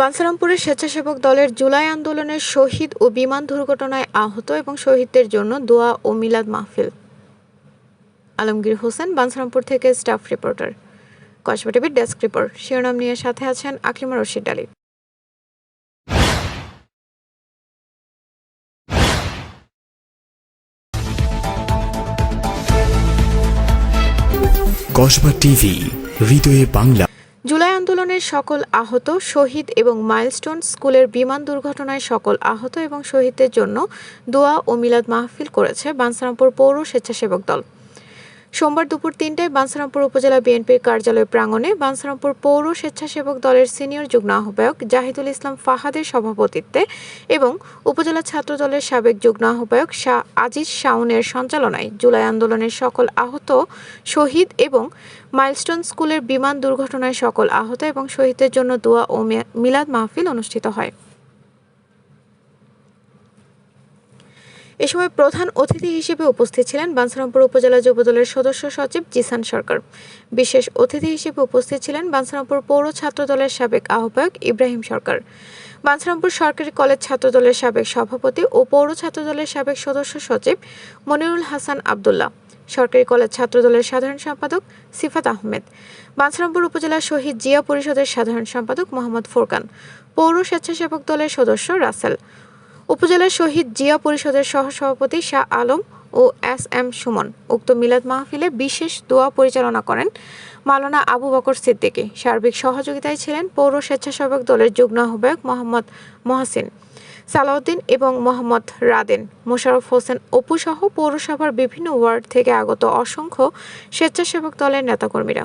বাঞ্ছারামপুরের স্বেচ্ছাসেবক দলের জুলাই আন্দোলনের শহীদ ও বিমান দুর্ঘটনায় আহত এবং শহীদদের জন্য দোয়া ও মিলাদ মাহফিল। আলমগীর হোসেন বাঞ্ছারামপুর থেকে স্টাফ রিপোর্টার। কসবা টিভির ডেস্ক রিপোর্ট। শিরোনাম নিয়ে সাথে আছেন আকলিমা রশিদ আলী। কসবা টিভি, হৃদয়ে বাংলা। জুলাই আন্দোলনের সকল আহত শহীদ এবং মাইলস্টোন স্কুলের বিমান দুর্ঘটনায় সকল আহত এবং শহীদদের জন্য দোয়া ও মিলাদ মাহফিল করেছে বানসারামপুর পৌর স্বেচ্ছাসেবক দল। সোমবার দুপুর তিনটায় বাঞ্ছারামপুর উপজেলা বিএনপির কার্যালয় প্রাঙ্গণে বাঞ্ছারামপুর পৌর স্বেচ্ছাসেবক দলের সিনিয়র যুগ্ম আহ্বায়ক জাহিদুল ইসলাম ফাহাদের সভাপতিত্বে এবং উপজেলা ছাত্র দলের সাবেক যুগ্ম আহ্বায়ক শাহ আজিজ শাওনের সঞ্চালনায় জুলাই আন্দোলনের সকল আহত শহীদ এবং মাইলস্টোন স্কুলের বিমান দুর্ঘটনায় সকল আহত এবং শহীদদের জন্য দোয়া ও মিলাদ মাহফিল অনুষ্ঠিত হয়। এ সময় প্রধান অতিথি হিসেবে উপস্থিত ছিলেন বাঞ্ছারামপুর উপজেলা যুবদলের সদস্য সচিব জিসান সরকার। বিশেষ অতিথি হিসেবে উপস্থিত ছিলেন বাঞ্ছারামপুর পৌর ছাত্র দলের সাবেক আহ্বায়ক ইব্রাহিম সরকার। বাঞ্ছারামপুর সরকারি কলেজ ছাত্র দলের সাবেক সভাপতি ও পৌর ছাত্রদলের সাবেক সদস্য সচিব মনিরুল হাসান আবদুল্লাহ, সরকারি কলেজ ছাত্রদলের সাধারণ সম্পাদক সিফাত আহমেদ বাঞ্ছারামপুর উপজেলা শহীদ জিয়া পরিষদের সাধারণ সম্পাদক মোহাম্মদ ফোরকান, পৌর স্বেচ্ছাসেবক দলের সদস্য রাসেল উপজেলা শহীদ জিয়া পরিষদের সহসভাপতি শাহ আলম ও এস এম সুমন উক্ত মিলাদ মাহফিলে বিশেষ দোয়া পরিচালনা করেন মাওলানা আবু বকর সিদ্দিকী। সার্বিক সহযোগিতায় ছিলেন পৌর স্বেচ্ছাসেবক দলের যুগ্ম আহ্বায়ক মোহাম্মদ মহাসিন সালাউদ্দিন এবং মোহাম্মদ রাদেন। মোশাররফ হোসেন অপু সহ পৌরসভার বিভিন্ন ওয়ার্ড থেকে আগত অসংখ্য স্বেচ্ছাসেবক দলের নেতাকর্মীরা।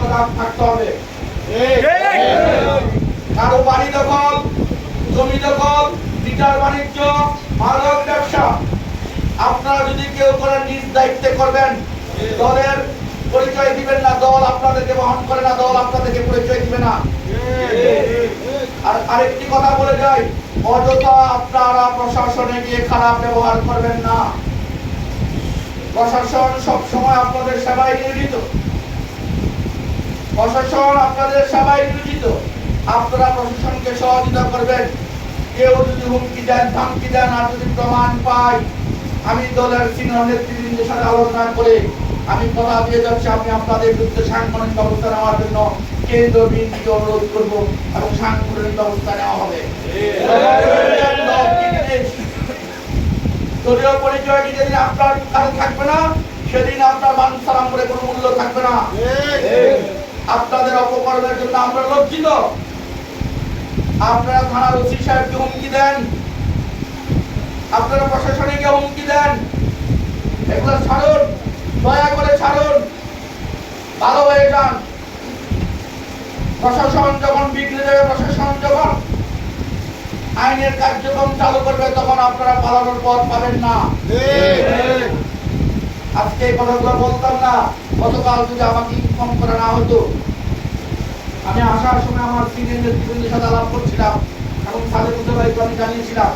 সজাগ থাকতে হবে। কারও বাড়ি দখল, জমি দখল লিটার বাণিজ্য, মাদক ব্যবসা। আপনারা যদি কেউ করেন নিজ দায়িত্বে করবেন, দলের পরিচয় দিবেন না, দল আপনাদেরকে বহন করে না, দল আপনাদেরকে পরিচয় দিবে না। আর আরেকটি কথা বলে যাই, অযথা আপনারা প্রশাসনে গিয়ে খারাপ ব্যবহার করবেন না। প্রশাসন সব সময় আপনাদের সেবায় নিয়োজিত প্রশাসন আপনাদের সেবায় আপনারা প্রশাসনকে সহযোগিতা করবেন। কেউ যদি হুমকি দেন, ধমকি দেন, আর যদি প্রমাণ পাই আমি দলের সিনিয়র নেতৃবৃন্দের সাথে আলোচনা করে আমি কথা দিয়ে যাচ্ছি। আমি আপনাদের বিরুদ্ধে সাংগঠনিক ব্যবস্থা নেওয়ার জন্য কেন্দ্র অনুরোধ করব এবং সাংগঠনিক ব্যবস্থা নেওয়া হবে। দলীয় পরিচয়টি যেদিন আপনার থাকবে না, সেদিন আপনার মান সালাম করে কোনো মূল্য থাকবে না। আপনাদের অপকর্মের জন্য আমরা লজ্জিত। আপনারা থানার ওসি সাহেবকে হুমকি দেন। আপনারা প্রশাসনিকে হুমকি দেন। এগুলো ছাড়ুন দয়া করে ছাড়ুন। ভালো হয়ে যান। প্রশাসন যখন বিগড়ে যাবে প্রশাসন যখন আইনের কার্যক্রম চালু করবে তখন আপনারা পালানোর পথ পাবেন না। আজকে এই কথাগুলো বলতাম না গতকাল যদি আমাকে ইনফর্ম করা না হতো আমি আসার সময় আমার সিনিয়র নেতৃবৃন্দের সাথে আলাপ করছিলাম এবং সাথে বুঝতে পারি আমি জানিয়েছিলাম।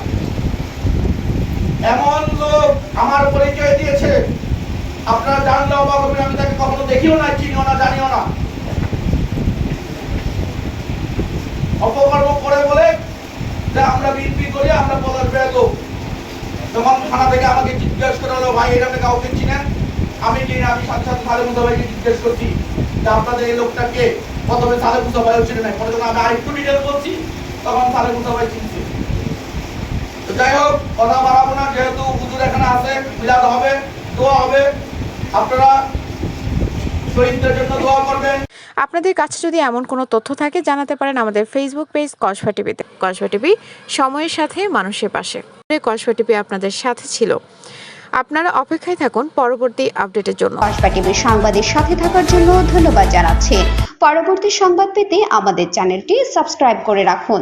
এমন লোক আমার পরিচয় দিয়েছে। আপনারা জানলে অবাক হবেন, আমি তাকে কখনো দেখিও না চিনিও না, জানিও না। অপকর্ম করে বলে যে আমরা বিএনপি করি, আমরা বের লোক। তখন থানা থেকে আমাকে জিজ্ঞেস করে হলো, ভাই এটা কাউকে চিনেন? আমি চিনি আমি সাথে সাথে সালে ভাইকে জিজ্ঞেস করছি যে আপনাদের এই লোকটাকে প্রথমে সালে মুসা ভাইও চিনে নাই পরে যখন আমি আরেকটু ডিটেল বলছি, তখন সালে মুসা ভাই চিনছে। তো যাই হোক, কথা বাড়াবো না, যেহেতু হুজুর এখানে আছে, মিলাদ হবে, দোয়া হবে, আপনারা আপনাদের কাছে যদি এমন কোনো তথ্য থাকে, জানাতে পারেন আমাদের ফেসবুক পেজ কসবা টিভিতে কসবা টিভি, সময়ের সাথে মানুষের পাশে। কসবা টিভি আপনাদের সাথে ছিল। আপনারা অপেক্ষায় থাকুন পরবর্তী আপডেটের জন্য। টিভির সংবাদের সাথে থাকার জন্য ধন্যবাদ জানাচ্ছি। পরবর্তী সংবাদ পেতে আমাদের চ্যানেলটি সাবস্ক্রাইব করে রাখুন।